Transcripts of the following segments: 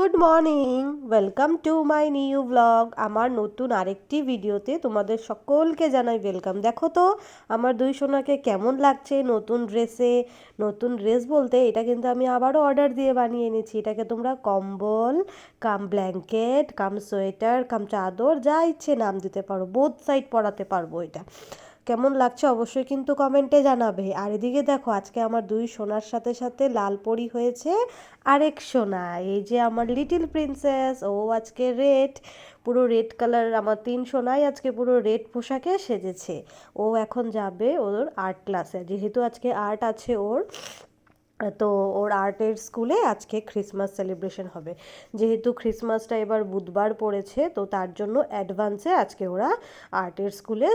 Good morning, welcome to my new blog. আমার নতুন আরেকটি ভিডিওতে তোমাদের সকলকে জানাই ওয়েলকাম। দেখো তো, আমার দুই সোনাকে কেমন লাগছে নতুন ড্রেসে? নতুন ড্রেস বলতে এটা কিন্তু আমি আবারও অর্ডার দিয়ে বানিয়ে এনেছি। এটাকে তোমরা কম্বল, কাম ব্ল্যাঙ্কেট, কাম সোয়েটার, কাম চাদর, যা ইচ্ছে নাম দিতে পারো। বোথ সাইড পরাতে পারব এটা। কেমন লাগছে অবশ্যই কিন্তু কমেন্টে জানাবে। আর এদিকে দেখো, আজকে আমার দুই সোনার সাথে সাথে লাল পরি হয়েছে আরেক সোনা। এই যে আমার লিটিল প্রিন্সেস ও আজকে রেড পুরো রেড কালার আমার তিন সোনাই আজকে পুরো রেড পোশাকে সেজেছে। ও এখন যাবে ওর আর্ট ক্লাসে যেহেতু আজকে আর্ট আছে ওর তো ওর আর্টের স্কুলে আজকে ক্রিসমাস সেলিব্রেশন হবে। যেহেতু ক্রিসমাসটা এবার বুধবার পড়েছে, তো তার জন্য অ্যাডভান্সে আজকে ওরা আর্টের স্কুলে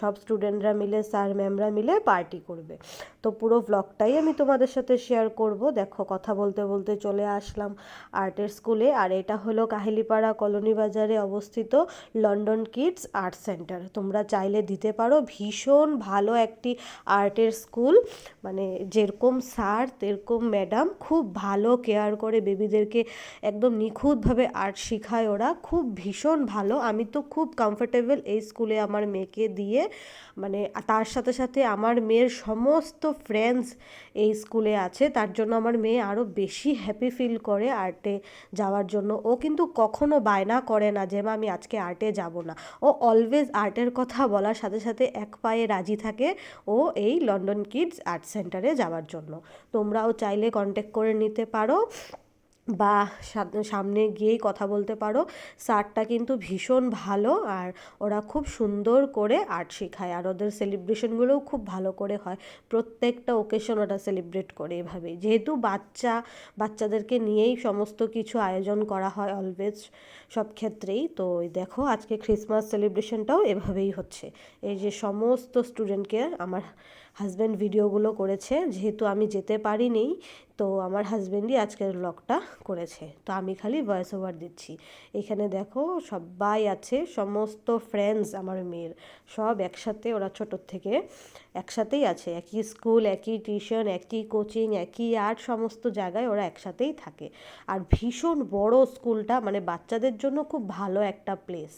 সব স্টুডেন্টরা মিলে স্যার ম্যামরা মিলে পার্টি করবে। তো পুরো ব্লগটাই আমি তোমাদের সাথে শেয়ার করব। দেখো, কথা বলতে বলতে চলে আসলাম আর্টের স্কুলে, আর এটা হলো কাহিলিপাড়া কলোনি বাজারে অবস্থিত লন্ডন কিডস আর্ট সেন্টার তোমরা চাইলে দিতে পারো। ভীষণ ভালো একটি আর্টের স্কুল। মানে যেরকম স্যার এরকম ম্যাডাম খুব ভালো কেয়ার করে বেবিদেরকে একদম নিখুঁতভাবে আর্ট শেখায় ওরা। খুব ভীষণ ভালো। আমি তো খুব কমফোর্টেবল এই স্কুলে আমার মেয়েকে দিয়ে মানে তার সাথে সাথে আমার মেয়ের সমস্ত ফ্রেন্ডস এই স্কুলে আছে। তার জন্য আমার মেয়ে আরও বেশি হ্যাপি ফিল করে আর্টে যাওয়ার জন্য। ও কিন্তু কখনো বায়না করে না যে, মা, আমি আজকে আর্টে যাব না। ও অলওয়েজ আর্টের কথা বলার সাথে সাথে এক পায়ে রাজি থাকে ও এই লন্ডন কিডস আর্ট সেন্টারে যাওয়ার জন্য। তোমরাও চাইলে কন্ট্যাক্ট করে নিতে পারো। বা সামনে গিয়েই কথা বলতে পারো। স্যারটা কিন্তু ভীষণ ভালো আর ওরা খুব সুন্দর করে আর্ট শেখায় আর ওদের সেলিব্রেশনগুলোও খুব ভালো করে হয়। প্রত্যেকটা ওকেশন ওরা সেলিব্রেট করে এভাবেই। যেহেতু বাচ্চা, বাচ্চাদেরকে নিয়েই সমস্ত কিছু আয়োজন করা হয় অলওয়েজ সব ক্ষেত্রেই, তো দেখো আজকে ক্রিসমাস সেলিব্রেশনটাও এভাবেই হচ্ছে। এই যে সমস্ত স্টুডেন্টকে আমার হাজব্যান্ড ভিডিওগুলো করেছে, যেহেতু আমি যেতে পারিনি তো আমার হাজব্যান্ডই আজকের ব্লগটা করেছে। তো আমি খালি ভয়েস ওভার দিচ্ছি। এখানে দেখো সবাই আছে, সমস্ত ফ্রেন্ডস আমার মেয়ের। সব একসাথে, ওরা ছোটোর থেকে একসাথেই আছে। একই স্কুল একই টিউশন একই কোচিং একই আর্ট সমস্ত জায়গায় ওরা একসাথেই থাকে। আর ভীষণ বড় স্কুলটা মানে বাচ্চাদের জন্য খুব ভালো একটা প্লেস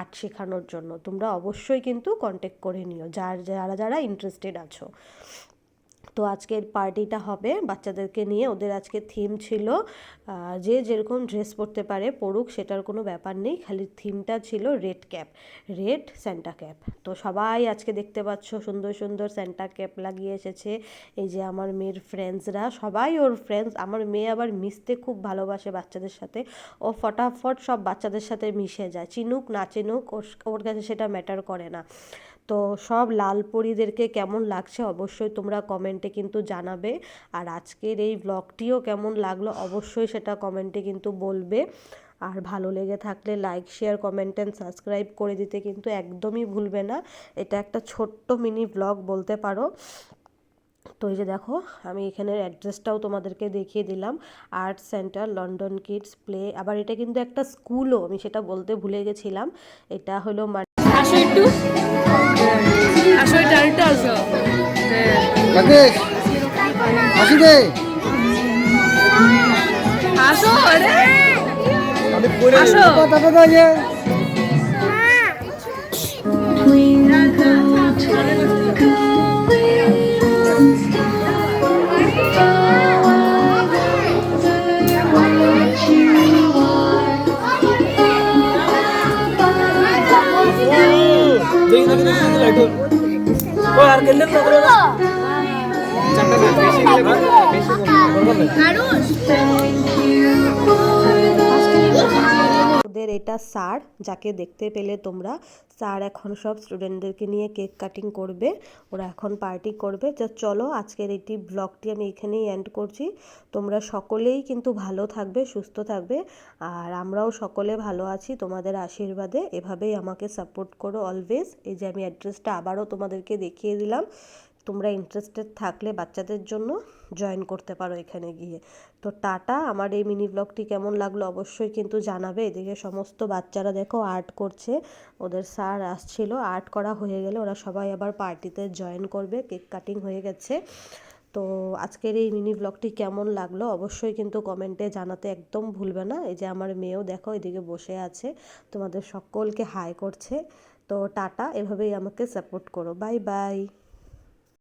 আর্ট শেখানোর জন্য। তোমরা অবশ্যই কিন্তু কন্ট্যাক্ট করে নিও, যার, যারা যারা ইন্টারেস্টেড আছো। তো আজকের পার্টিটা হবে। বাচ্চাদেরকে নিয়ে ওদের আজকে থিম ছিল যে যেরকম ড্রেস পরতে পারে পড়ুক সেটার কোনো ব্যাপার নেই, খালি থিমটা ছিল red cap red Santa cap তো সবাই আজকে দেখতে পাচ্ছ সুন্দর সুন্দর স্যান্টা ক্যাপ লাগিয়ে এসেছে। এই যে আমার মেয়ের ফ্রেন্ডসরা সবাই ওর ফ্রেন্ডস আমার মেয়ে আবার মিশতে খুব ভালোবাসে বাচ্চাদের সাথে। ও ফটাফট সব বাচ্চাদের সাথে মিশে যায়, চিনুক না চিনুক ওর ওর কাছে সেটা ম্যাটার করে না। তো সব লাল পরীদেরকে কেমন লাগছে অবশ্যই তোমরা কমেন্টে কিন্তু জানাবে। আর আজকের এই ব্লগটিও কেমন লাগল অবশ্যই সেটা কমেন্টে কিন্তু বলবে। আর ভালো লেগে থাকলে like share comment and subscribe করে দিতে কিন্তু একদমই ভুলবে না। এটা একটা ছোট্ট মিনি ব্লগ বলতে পারো। তো এই যে দেখো, আমি এখানের অ্যাড্রেসটাও তোমাদেরকে দেখিয়ে দিলাম। Art centre London kids play আবার এটা কিন্তু একটা স্কুলও আমি সেটা বলতে ভুলে গেছিলাম। এটা হলো একটু। আসো এটা আরেকটু আসো রাকেশ হাসি দে আসো আরে আসো আসো। কথা কথা যে আর স্যার, যাকে দেখতে পেলে তোমরা, স্যার এখন সব স্টুডেন্টদেরকে নিয়ে কেক কাটিং করবে, ওরা এখন পার্টি করবে। যা চলো, আজকের এটি ব্লগটি আমি এখানেই এন্ড করছি। তোমরা সকলেই কিন্তু ভালো থাকবে, সুস্থ থাকবে, আর আমরাও সকলে ভালো আছি তোমাদের আশীর্বাদে। এভাবেই আমাকে সাপোর্ট করো অলওয়েজ এই যে আমি অ্যাড্রেসটা আবারও তোমাদেরকে দেখিয়ে দিলাম। তোমরা ইন্টারেস্টেড থাকলে বাচ্চাদের জন্য জয়েন করতে পারো এখানে গিয়ে। তো টাটা, আমার এই মিনি ব্লগটি কেমন লাগল অবশ্যই কিন্তু জানাবে। এদিকে সমস্ত বাচ্চারা দেখো আর্ট করছে। ওদের স্যার আসছিল আর্ট করা হয়ে গেলে ওরা সবাই আবার পার্টিতে জয়েন করবে। কেক কাটিং হয়ে গেছে। তো আজকের এই মিনি ব্লগটি কেমন লাগল অবশ্যই কিন্তু কমেন্টে জানাতে একদম ভুলবে না। এই যে আমার মেয়েও দেখো এদিকে বসে আছে, তোমাদের সকলকে হাই করছে। তো টাটা, এভাবেই আমাকে সাপোর্ট করো। Bye bye